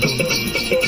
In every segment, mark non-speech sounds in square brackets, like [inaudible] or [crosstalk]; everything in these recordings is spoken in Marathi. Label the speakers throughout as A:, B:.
A: Thank [laughs] you.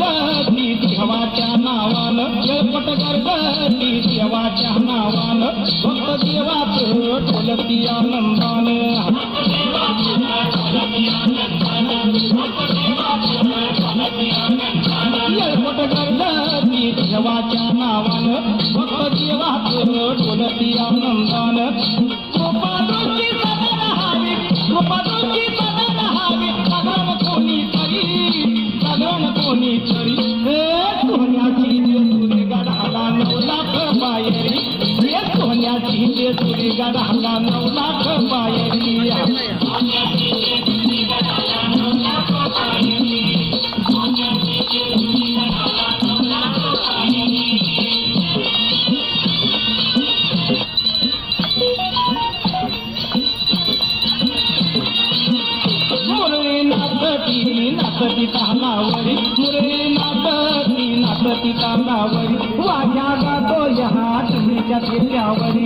A: येळपट देवाच्या नावानं येळपट गर्भती देवाच्या नावानं भक्त देवाचं ठोलती आनंदानं. येळपट गर्भती देवाच्या नावानं भक्त देवाचं ठोलती आनंदानं. कृपा दृष्टी कृपा सोन्याची जेजुरी गडाला नऊ नाचती नाचती तानावरी मुरळी नाचती नाचती तानावरी वाघ्या गातो या तुम्हीच्या किल्ल्यावरी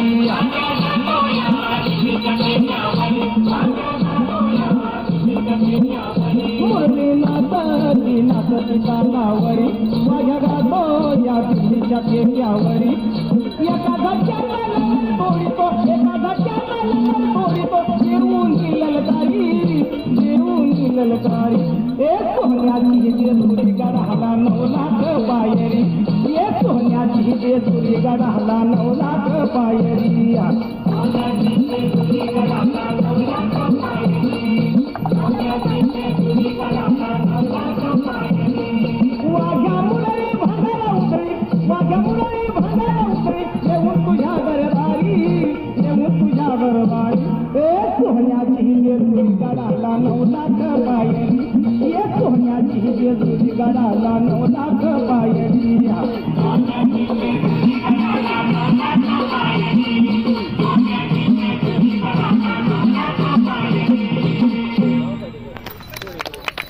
A: मुरळी नाचती नाचती तानावरी वाघ्या गातो या तुम्हीच्या किल्ल्यावरी एका धक्क्याला तोडीतो एका धक्क्याला तोडीतो फिरवून ललकारी फिरवून ललकारी एक सोन्याची जेजुरी गडाला नऊ पायरी एक सोन्याची जेजुरी गडाला नऊ पायरी bala la no la